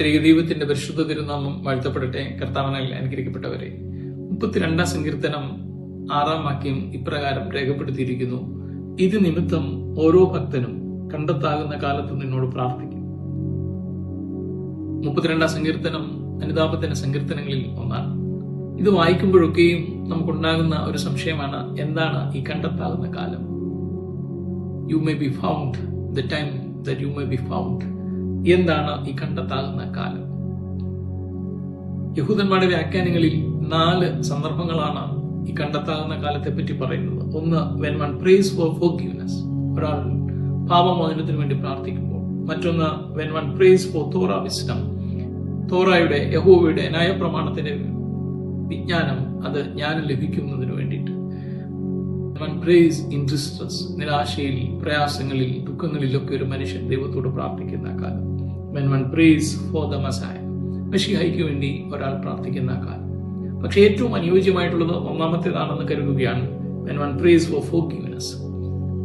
ത്രികദൈവത്തിന്റെ പരിശുദ്ധ തിരുനാമം വാഴ്ത്തപ്പെടട്ടെ. കർത്താവനാൽ അനുഗ്രഹിക്കപ്പെട്ടവരെ മുപ്പത്തിരണ്ടാം സങ്കീർത്തനം ആറാം വാക്യം ഇപ്രകാരം രേഖപ്പെടുത്തിയിരിക്കുന്നു. ഇത് നിമിത്തം ഓരോ ഭക്തനും കണ്ടെത്താകുന്ന കാലത്ത് നിന്നോട് പ്രാർത്ഥിക്കും. മുപ്പത്തിരണ്ടാം സങ്കീർത്തനം അനുതാപത്തിന്റെ സങ്കീർത്തനങ്ങളിൽ ഒന്നാണ്. ഇത് വായിക്കുമ്പോഴൊക്കെയും നമുക്കുണ്ടാകുന്ന ഒരു സംശയമാണ് എന്താണ് ഈ കണ്ടെത്താകുന്ന കാലം? You may be found the time you may be found എന്താണ് ഈ കണ്ടെത്താകുന്ന കാലം? യഹൂദന്മാരുടെ വ്യാഖ്യാനങ്ങളിൽ നാല് സന്ദർഭങ്ങളാണ് ഈ കണ്ടെത്താകുന്ന കാലത്തെ പറ്റി പറയുന്നത്. ഒന്ന് when one prays for for forgiveness ഒരാൾ പാപമോചനത്തിന് വേണ്ടി പ്രാർത്ഥിക്കുമ്പോൾ. മറ്റൊന്ന് when one prays for Torah wisdom തോറയുടെ യഹോവയുടെ നയപ്രമാണത്തിന്റെ വിജ്ഞാനം അത് ജ്ഞാനം ലഭിക്കുന്നതിന് വേണ്ടിയിട്ട്. വൺ പ്രേസ് ഇൻ ഡിസ്ട്രസ് നിരാശയിൽ പ്രയാസങ്ങളിൽ ദുഃഖങ്ങളിലൊക്കെ ഒരു മനുഷ്യൻ ദൈവത്തോട് പ്രാർത്ഥിക്കുന്ന കാലം. When one prays for the Messiah മഷിഹായിക്ക് വേണ്ടി ഒരാൾ പ്രാർത്ഥിക്കുന്ന കാലം. പക്ഷെ ഏറ്റവും അനുയോജ്യമായിട്ടുള്ളത് ഒന്നാമത്തേതാണെന്ന് കരുതുകയാണ് when one prays for forgiveness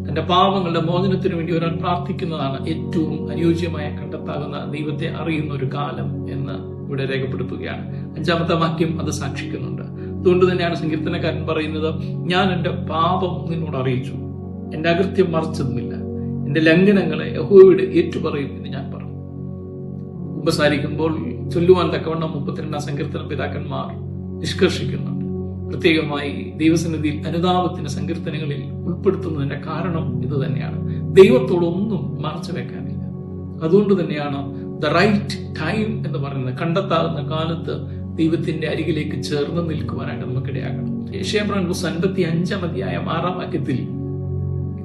തന്റെ പാപങ്ങളുടെ മോചനത്തിന് വേണ്ടി ഒരാൾ പ്രാർത്ഥിക്കുന്നതാണ് ഏറ്റവും അനുയോജ്യമായ കണ്ടെത്താകുന്ന ദൈവത്തെ അറിയുന്ന ഒരു കാലം എന്ന് ഇവിടെ രേഖപ്പെടുത്തുകയാണ്. അഞ്ചാമത്തെ വാക്യം അത് സാക്ഷിക്കുന്നുണ്ട്. അതുകൊണ്ട് തന്നെയാണ് സങ്കീർത്തനക്കാരൻ പറയുന്നത് ഞാൻ എന്റെ പാപം നിന്നോട് അറിയിച്ചു. എന്റെ അകൃത്യം മറച്ചതുമില്ല. എന്റെ ലംഘനങ്ങളെ യഹോയുടെ ഏറ്റുപറയും എന്ന് ഞാൻ ഉപസാരിക്കുമ്പോൾ ചൊല്ലുവാൻ തക്കവണ്ണം മുപ്പത്തിരണ്ടാം സങ്കീർത്തന പിതാക്കന്മാർ നിഷ്കർഷിക്കുന്നുണ്ട് പ്രത്യേകമായി ദൈവസന്നിധിയിൽ അനുതാപത്തിന്റെ സങ്കീർത്തനങ്ങളിൽ ഉൾപ്പെടുത്തുന്നതിന്റെ കാരണം ഇത് തന്നെയാണ്. ദൈവത്തോടൊന്നും മറച്ചു വെക്കാനില്ല. അതുകൊണ്ട് തന്നെയാണ് ദ റൈറ്റ് ടൈം എന്ന് പറയുന്നത് കണ്ടെത്താവുന്ന കാലത്ത് ദൈവത്തിന്റെ അരികിലേക്ക് ചേർന്ന് നിൽക്കുവാനായിട്ട് നമുക്കിടയാകണം. യേശയപ്രൻ ബുസ് അൻപത്തി അഞ്ചാം അധ്യായം ആറാം വാക്യത്തിൽ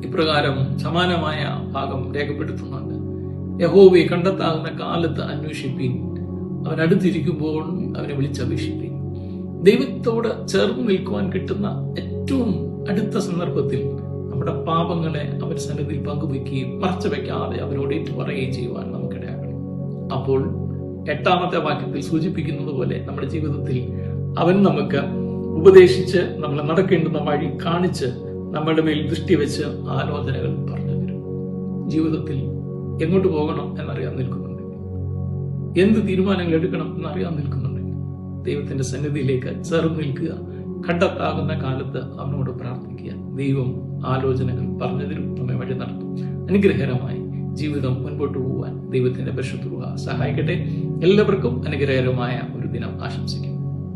ഇപ്രകാരം സമാനമായ ഭാഗം രേഖപ്പെടുത്തുന്നുണ്ട്. യഹോവയെ കണ്ടെത്താകുന്ന കാലത്ത് അന്വേഷിപ്പീൻ. അവൻ അടുത്തിരിക്കുമ്പോൾ അവനെ വിളിച്ചപേക്ഷിപ്പീൻ. ദൈവത്തോട് ചേർന്ന് നിൽക്കുവാൻ കിട്ടുന്ന ഏറ്റവും അടുത്ത സന്ദർഭത്തിൽ നമ്മുടെ പാപങ്ങളെ അവൻ സന്നിധിയിൽ പങ്കുവെക്കുകയും മറച്ചു വെക്കാതെ അവരോട് ഏറ്റു പറയുകയും ചെയ്യുവാൻ നമുക്കിടയാകണം. അപ്പോൾ എട്ടാമത്തെ വാക്യത്തിൽ സൂചിപ്പിക്കുന്നത് പോലെ നമ്മുടെ ജീവിതത്തിൽ അവൻ നമുക്ക് ഉപദേശിച്ച് നമ്മൾ നടക്കേണ്ടുന്ന വഴി കാണിച്ച് നമ്മളുടെ മേൽ ദൃഷ്ടി വെച്ച് ആലോചനകൾ പറഞ്ഞു തരും. ജീവിതത്തിൽ എങ്ങോട്ട് പോകണം എന്നറിയാൻ നിൽക്കുന്നുണ്ട്. എന്ത് തീരുമാനങ്ങൾ എടുക്കണം എന്നറിയാൻ നിൽക്കുന്നുണ്ട്. ദൈവത്തിന്റെ സന്നിധിയിലേക്ക് ചേർന്ന് നിൽക്കുക. കണ്ടെത്താകുന്ന കാലത്ത് അവനോട് പ്രാർത്ഥിക്കുക. ദൈവം ആലോചനകൾ പറഞ്ഞതിലും നമ്മെ വഴി നടത്തും. അനുഗ്രഹകരമായി ജീവിതം മുൻപോട്ട് പോകാൻ ദൈവത്തിന്റെ പരിശുദ്ധ സഹായിക്കട്ടെ. എല്ലാവർക്കും അനുഗ്രഹകരമായ ഒരു ദിനം ആശംസിക്കും